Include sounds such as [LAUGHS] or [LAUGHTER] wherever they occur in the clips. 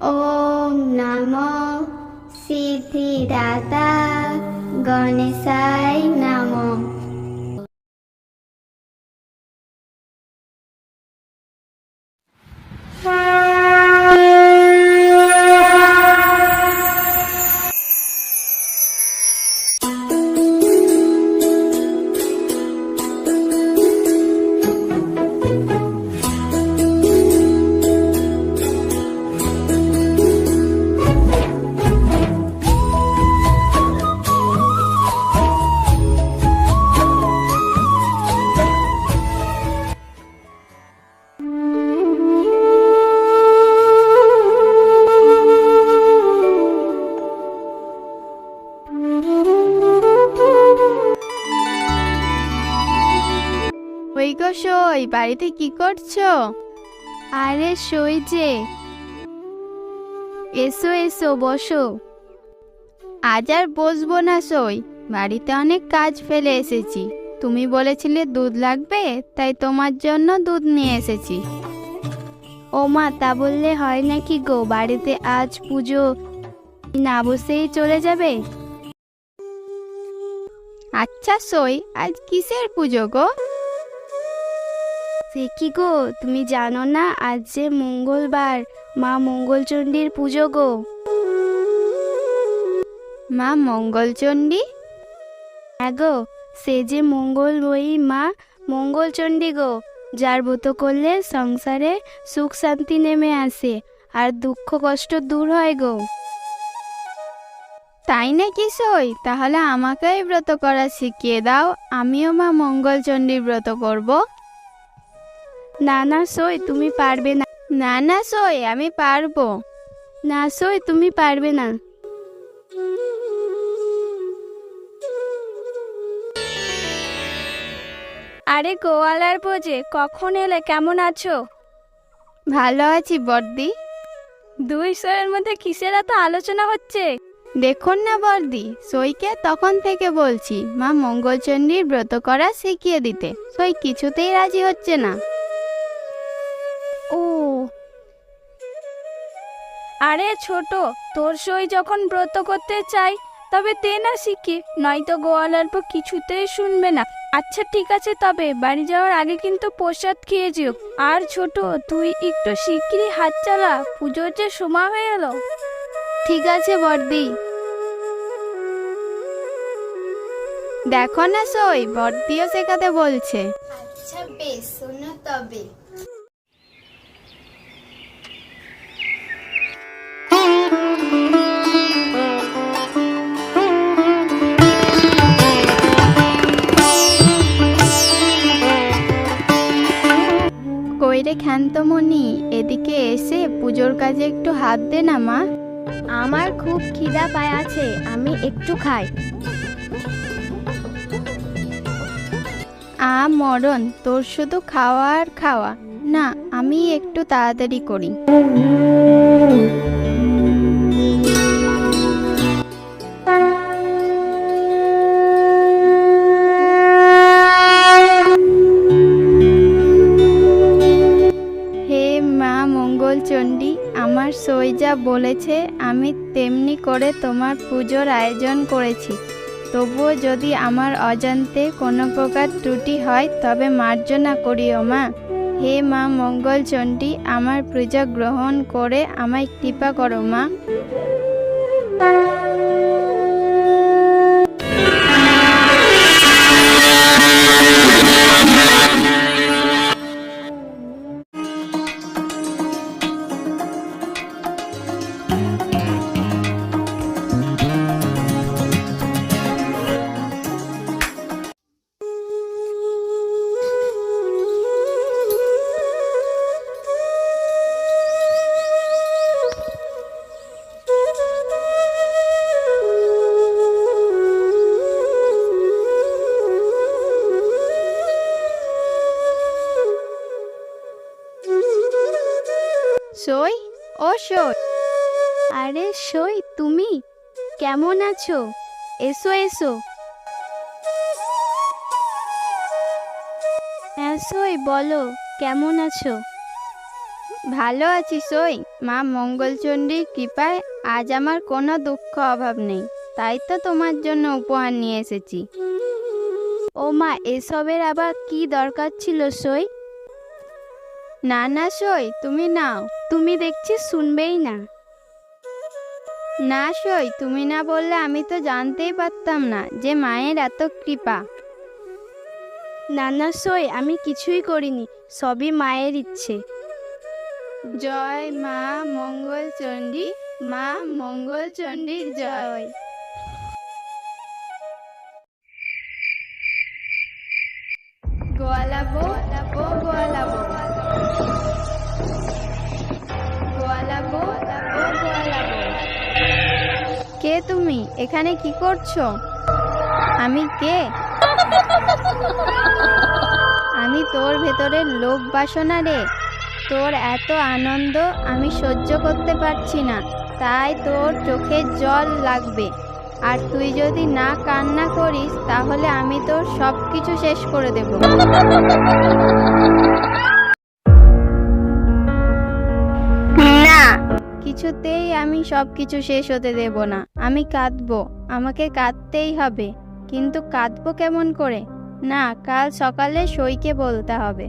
ওম নম সিদ্ধিদাতা গণেশায় নমঃ। সই বাড়িতে কি করছ? আরে সই যে। এসো এসো, বসো। আজ আর বসবো না সই। বাড়িতে অনেক কাজ ফেলে এসেছি। তুমি বলেছিলে দুধ লাগবে, তাই তোমার জন্য দুধ নিয়ে এসেছি। ও মা, তা বললে হয় নাকি গো? বাড়িতে আজ পুজো না বসেই চলে যাবে? আচ্ছা সই, আজ কিসের পুজো গো? সে কি গো? তুমি জানো না আজ যে মঙ্গলবার। মা মঙ্গলচণ্ডীর পুজো গো। মা মঙ্গলচণ্ডী? হ্যাঁ গো সে যে মঙ্গলময়ী মা মঙ্গলচণ্ডী গো। যার ব্রত করলে সংসারে সুখ শান্তি নেমে আসে আর দুঃখ কষ্ট দূর হয় গো। তাই নাকি সই? তাহলে আমাকেই ব্রত করা শিখিয়ে দাও। আমিও মা মঙ্গলচণ্ডীর ব্রত করব। না না সই তুমি পারবে না। না না সই আমি পারব। না সই তুমি পারবে না। আরে গোয়ালার বোঝে কখন এলে কেমন আছো? ভালো আছি বর্দি। দুই সইয়ের মধ্যে কিসের এত আলোচনা হচ্ছে? দেখুন না বর্দি সইকে তখন থেকে বলছি মা মঙ্গলচণ্ডীর ব্রত করা শিখিয়ে দিতে। সই কিছুতেই রাজি হচ্ছে না। আরে ছোট তোর সই যখন ব্রত করতে চাই তবে তে না শিখি নয়তো গোয়ালার পর কিছুতেই শুনবে না। আচ্ছা ঠিক আছে তবে বাড়ি যাওয়ার আগে কিন্তু প্রসাদ খেয়ে যেও। আর ছোট তুই একটু শিগগিরই হাত চালা পুজোর যে সময় হয়ে এলো। ঠিক আছে বর্দি দেখো না সই বর্দিও শেখাতে বলছে। আচ্ছা বেশ শোনো তবে। কইরে ক্ষান্তমণি এদিকে এসে পুজোর কাজে একটু হাত দে না, মা। আমার খুব খিদা পায় আছে, আমি একটু খাই। আ, মরণ, তোর শুধু খাওয়া আর খাওয়া। না আমি একটু তাড়াতাড়ি করি। বলেছে, আমি তেমনি করে তোমার পুজোর আয়োজন করেছি। তবুও যদি আমার অজান্তে কোনো প্রকার ত্রুটি হয়, তবে মার্জনা করিও মা। হে মা মঙ্গলচণ্ডী, আমার পূজা গ্রহণ করে আমায় কৃপা করো মা। কেমন আছো? এসো এসো। হ্যাঁ সই, বলো, কেমন আছো? ভালো আছি, সই। মা মঙ্গলচণ্ডীর কৃপায় আজ আমার কোনো দুঃখ অভাব নেই। তাই তো তোমার জন্য উপহার নিয়ে এসেছি। ও মা, এসবের আবার কি দরকার ছিল, সই? না না, সই, তুমি নাও। তুমি দেখছি শুনবেই না। না সই তুমি না বললে আমি তো জানতেই পারতাম না যে মায়ের এত কৃপা। নানা সই আমি কিছুই করিনি সবই মায়ের ইচ্ছে। জয় মা মঙ্গলচণ্ডী মা মঙ্গলচণ্ডীর জয়। গোয়ালাবো। গোয়ালাবো গোয়ালাবো। তুমি? এখানে কি করছ? আমি কে? আমি তোর ভেতরের লোভ বাসনা রে। তোর এত আনন্দ আমি সহ্য করতে পারছি না। তাই তোর চোখে জল লাগবে। আর তুই যদি না কান্না করিস, তাহলে আমি তোর সব কিছু শেষ করে দেব। কিছুতেই আমি সব কিছু শেষ হতে দেব না। আমি কাঁদবো, আমাকে কাঁদতেই হবে। কিন্তু কাঁদবো কেমন করে? না, কাল সকালে সইকে বলতে হবে।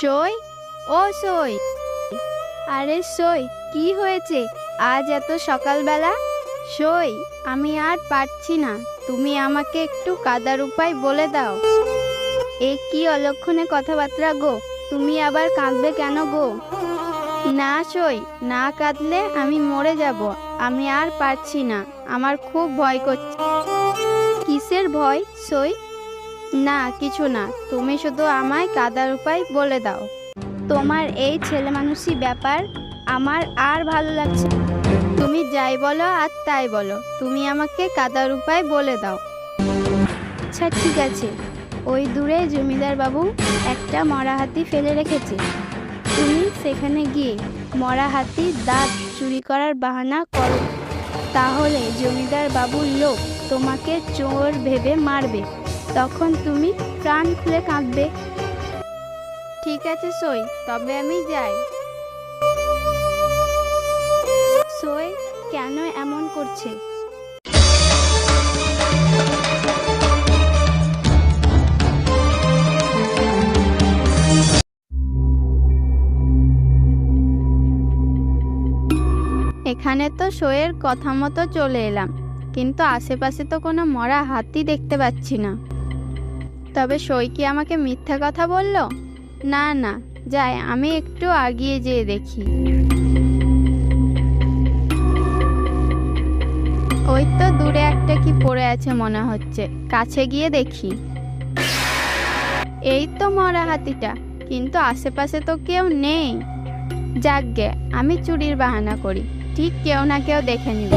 সই? ও সই। আরে সই, কি হয়েছে? আজ এত সকালবেলা? সই আমি আর পারছি না। তুমি আমাকে একটু কাদার উপায় বলে দাও। এ কি অলক্ষণে কথাবার্তা গো? তুমি আবার কাঁদবে কেন গো? না সই, না কাঁদলে আমি মরে যাব। আমি আর পারছি না। আমার খুব ভয় করছে। কিসের ভয় সই? না, কিছু না। তুমি শুধু আমায় কাদার উপায় বলে দাও। তোমার এই ছেলে মানুষই ব্যাপার আমার আর ভালো লাগছে। তুমি যাই বলো আর তাই বলো। তুমি আমাকে কাদার উপায় বলে দাও। আচ্ছা ঠিক আছে। ওই দূরে জমিদার বাবু একটা মরা হাতি ফেলে রেখেছে। তুমি সেখানে গিয়ে মরা হাতির দাঁত চুরি করার বাহানা করো। তাহলে জমিদার বাবুর লোক তোমাকে চোর ভেবে মারবে। তখন তুমি প্রাণ খুলে কাঁদবে। ঠিক আছে, সই। তবে আমি যাই। সই কেন এমন করছে? এখানে তো সইয়ের কথা মতো চলে এলাম, কিন্তু আশেপাশে তো কোনো মরা হাতি দেখতে পাচ্ছি না। তবে সই কি আমাকে মিথ্যা কথা বলল? না না, যাই, আমি একটু আগিয়ে যেয়ে দেখি। ওই তো দূরে একটা কি পড়ে আছে মনে হচ্ছে। কাছে গিয়ে দেখি। এই তো মরা হাতিটা, কিন্তু আশেপাশে তো কেউ নেই। যাকগে আমি চুরির বাহানা করি, ঠিক কেউ না কেউ দেখে নিবে।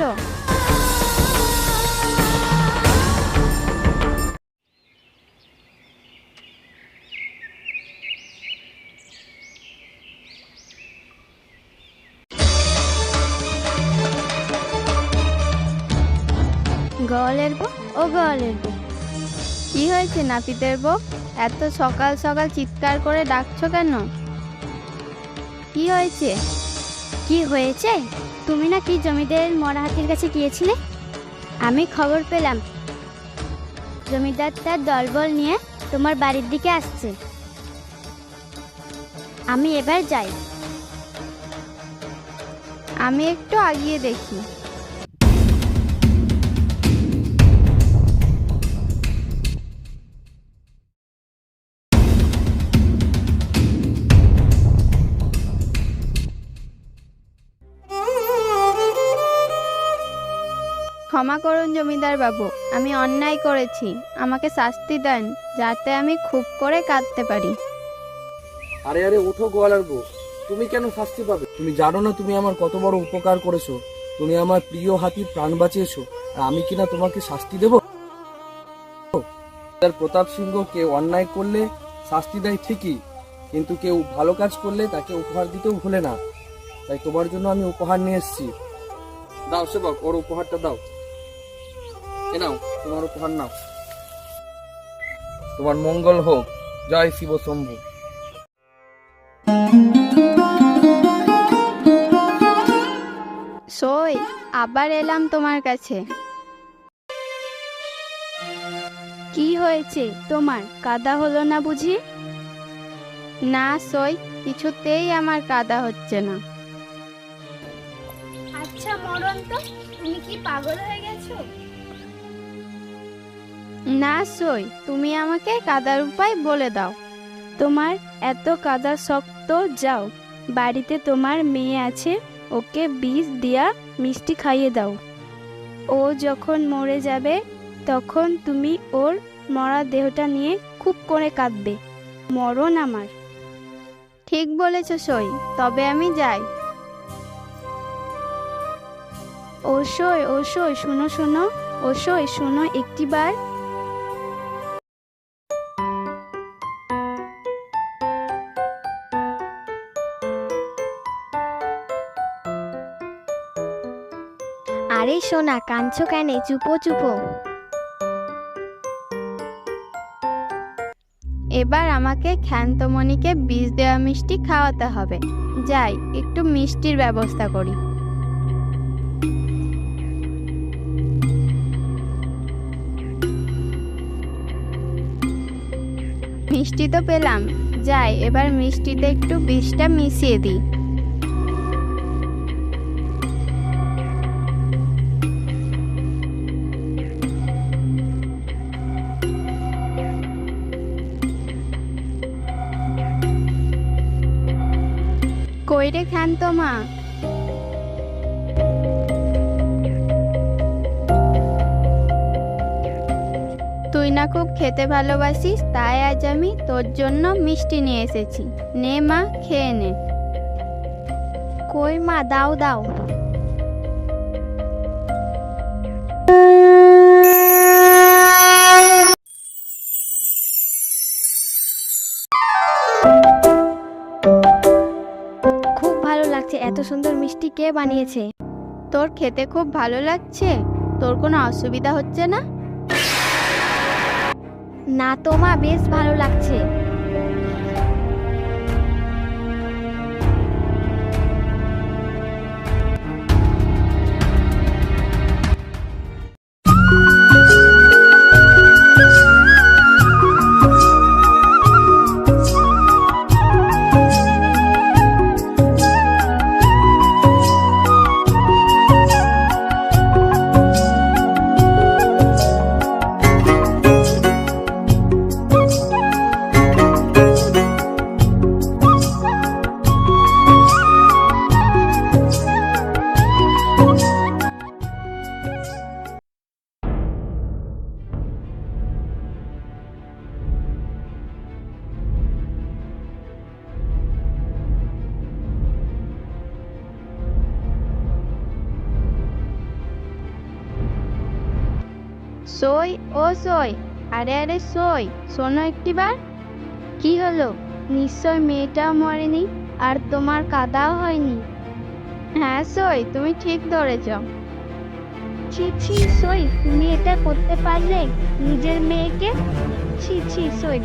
হলো? গলের বউ? ও গলের বউ। কি হয়েছে নাপিতের বউ? এত সকাল সকাল চিৎকার করে ডাকছো কেন? কি হয়েছে? কি হয়েছে? তুমি নাকি জমিদারের মরা হাতির কাছে গিয়েছিলে? আমি খবর পেলাম। জমিদার তার দলবল নিয়ে তোমার বাড়ির দিকে আসছে। আমি এবার যাই। আমি একটু আগিয়ে দেখি। ক্ষমা করুন জমিদার বাবু, আমি অন্যায় করেছি। আমাকে শাস্তি দেন, যাতে আমি খুব করে কাঁদতে পারি। আরে আরে, ওঠো গোয়ালার বউ, তুমি কেন শাস্তি পাবে? তুমি জানো না তুমি আমার কত বড় উপকার করেছ। তুমি আমার প্রিয় হাতির প্রাণ বাঁচিয়েছো, আর আমি কিনা তোমাকে শাস্তি দেব? প্রতাপ সিংহ কেউ অন্যায় করলে শাস্তি দেয় ঠিকই, কিন্তু কেউ ভালো কাজ করলে তাকে উপহার দিতেও ভুলে না। তাই তোমার জন্য আমি উপহার নিয়ে এসেছি। দাও সেবক, ওর উপহারটা দাও। এ নাও তোমার উপহার নাও। তোমার মঙ্গল হোক। জয় শিব শম্ভু। সই আবার এলাম তোমার কাছে। কি হয়েছে তোমার? কাদা হলো না বুঝি? না সই কিছুতেই আমার কাদা হচ্ছে না। আচ্ছা মরণ তো তুমি কি পাগল হয়ে গেছো? না সই, তুমি আমাকে কাদার উপায় বলে দাও। তোমার এত কাদা শক্ত যাও, বাড়িতে তোমার মেয়ে আছে, ওকে বিষ দিয়া মিষ্টি খাইয়ে দাও। ও যখন মরে যাবে, তখন তুমি ওর মরা দেহটা নিয়ে খুব করে কাঁদবে। মরণ আমার। ঠিক বলেছ সই, তবে আমি যাই। ও ওসই ওসই শোনো শোনো ওসই শোনো একটিবার। আরে সোনা, কাঁদছো কেনে? চুপো চুপো। এবার আমাকে ক্ষান্তমণিকে বীজ দেওয়া মিষ্টি খাওয়াতে হবে। যাই, একটু মিষ্টির ব্যবস্থা করি। মিষ্টি তো পেলাম। যাই, এবার মিষ্টিতে একটু বিষটা মিশিয়ে দিই। কইরে তো মা। তুই না খুব খেতে ভালোবাসিস, তাই আজ আমি তোর জন্য মিষ্টি নিয়ে এসেছি। নে মা, খেয়ে নে। কই মা, দাও দাও। মিষ্টি কে বানিয়েছে? তোর খেতে খুব ভালো লাগছে? তোর কোনো অসুবিধা হচ্ছে না? না তো মা, বেশ ভালো লাগছে। সই ও সই, আরে আরে সই, শোনো একটিবার। কি হলো? নিশ্চয় মেয়েটাও মরেনি, আর তোমার কাদাও হয়নি। হ্যাঁ সই, তুমি ঠিক ধরেছ। ছি ছি, সই, তুমি এটা করতে পারলে নিজের মেয়েকে? ছি ছি, সই।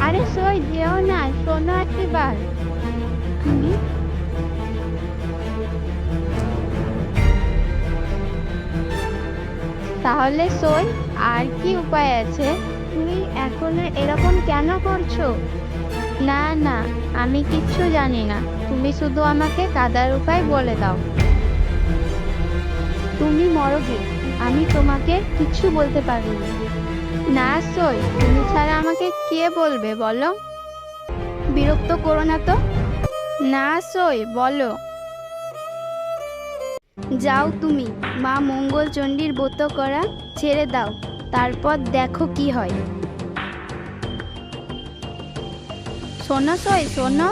আরে সই, যেও না, শোনো একটিবার। তুমি তাহলে সই আর কি উপায় আছে? তুমি এখনও এরকম কেন করছ? না না, আমি কিচ্ছু জানি না। তুমি শুধু আমাকে কাদার উপায় বলে দাও। তুমি মরবে আমি তোমাকে কিচ্ছু বলতে পারব না সই তুমি ছাড়া আমাকে কে বলবে বলো? বিরক্ত করো না তো? না সই বলো। যাও তুমি, মা মঙ্গল চণ্ডীর ব্রত করা ছেড়ে দাও, তারপর দেখো কি হয়। শোনো সই, শোনো।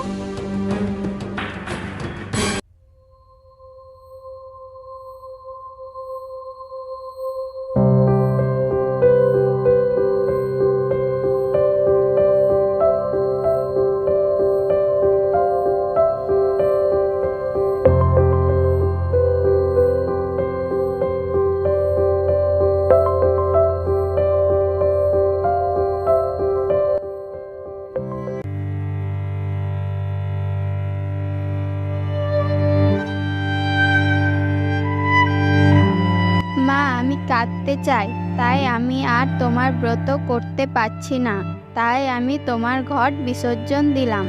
আর তোমার ব্রত করতে পারছি না, তাই আমি তোমার ঘট বিসর্জন দিলাম।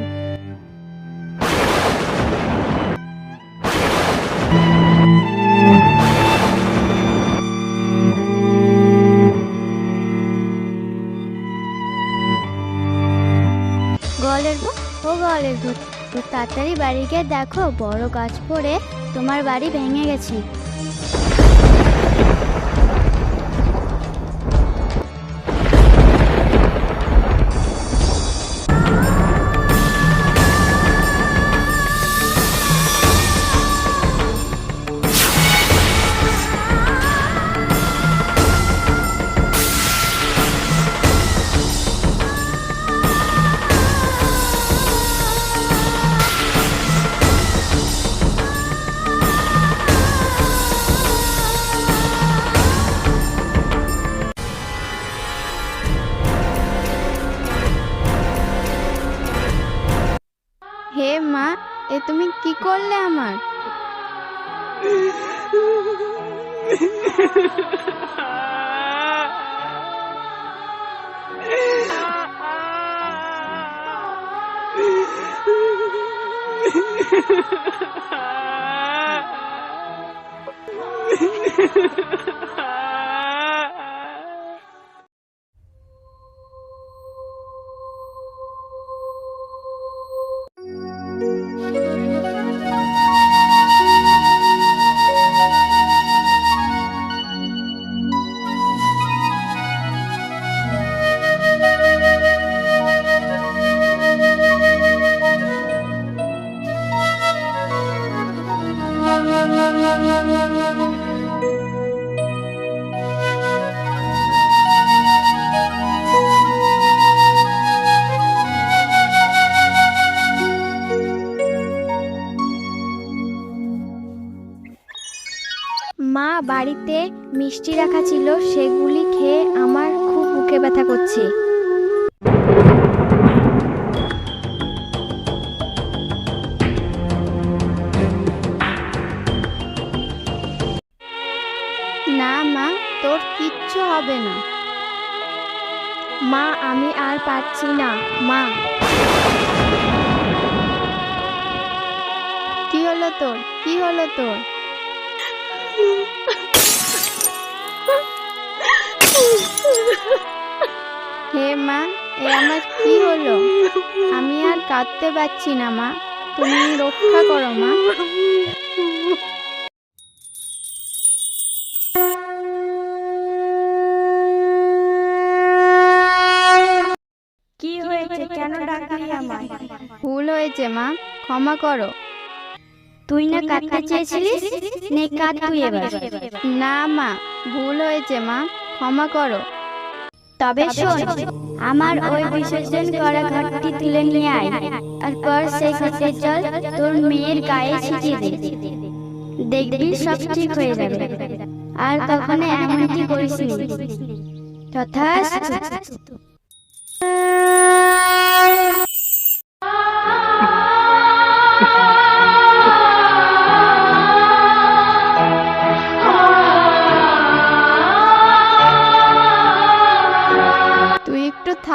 গলের ও গলের তাড়াতাড়ি বাড়ি গিয়ে দেখো, বড় গাছ পড়ে তোমার বাড়ি ভেঙে গেছে। হে মা এ তুমি কি করলে আমার? [LAUGHS] মা বাড়িতে মিষ্টি রাখা ছিল সেগুলি খেয়ে আমার খুব বুকে ব্যথা করছে। মা, আমি আর পারছি না। মা। কি হলো তোর? কি হলো তোর? হে মা, এ আমার কি হলো? আমি আর কাঁদতে পারছি না, মা। তুমি রক্ষা করো, মা কি হয়েছে কেন ডাকলি আমায় ভুল হয়েছে মা। ক্ষমা করো। তুই না কাঁদতে চেয়েছিলিস? নে কাঁদ তুই এবার। না মা ভুল হয়েছে মা। ক্ষমা করো। তবে শোন আমার ওই বিসর্জন করা ঘরটি তুলে নিয়ে আয়। তারপর সেই ঘটের জল তোর মেয়ের গায়ে ছিটিয়ে দে। দেখবি সব ঠিক হয়ে যাবে। আর কখনো এমনটি করিস নি। তথাস্তু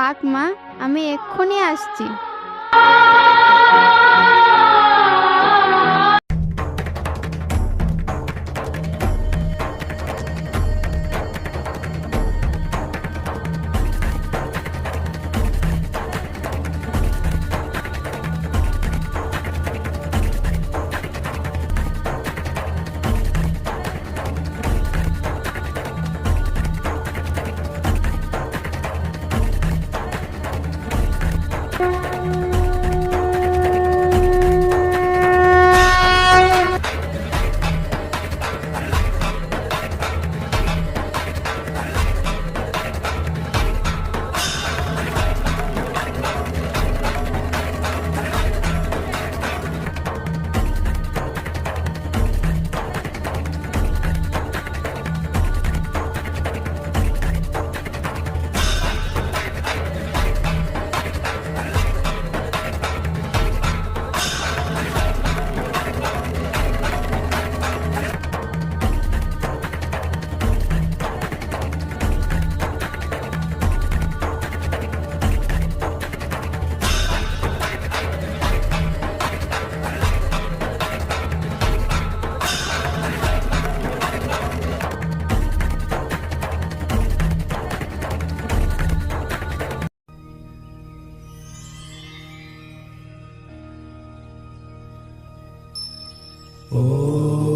থাক মা আমি এক্ষুনি আসছি। 哦。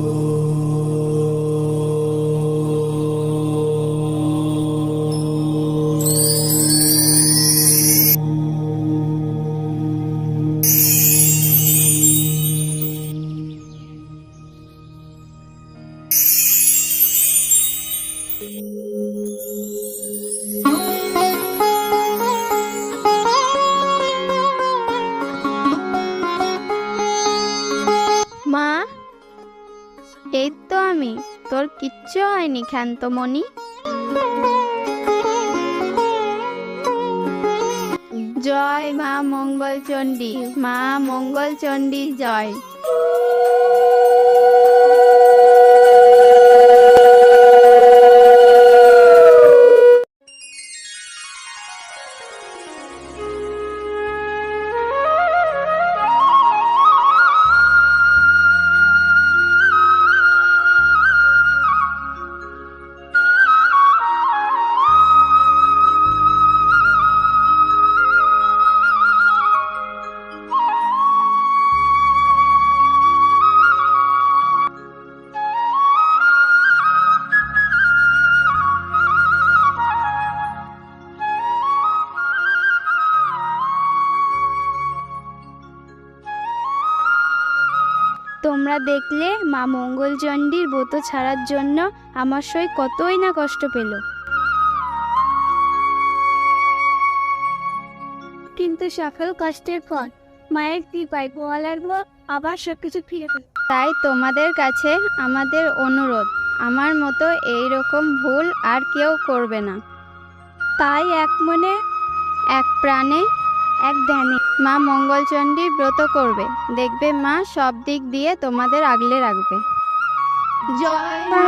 ক্ষান্তমণি জয় মা মঙ্গলচন্ডী মা মঙ্গলচণ্ডী জয়। তোমরা দেখলে মা মঙ্গলচণ্ডীর ব্রত ছাড়ার জন্য আমার সই কতই না কষ্ট পেল। কিন্তু সকল কষ্টের পর মায়ের কৃপায় গোয়ালার আবার সবকিছু ফিরে পেল। তাই তোমাদের কাছে আমাদের অনুরোধ আমার মতো এই রকম ভুল আর কেউ করবে না। তাই এক মনে এক প্রাণে এক ধ্যানে। মা মঙ্গলচন্ডী ব্রত করবে। দেখবে মা সব দিক দিয়ে তোমাদের আগলে রাখবে। জয় মা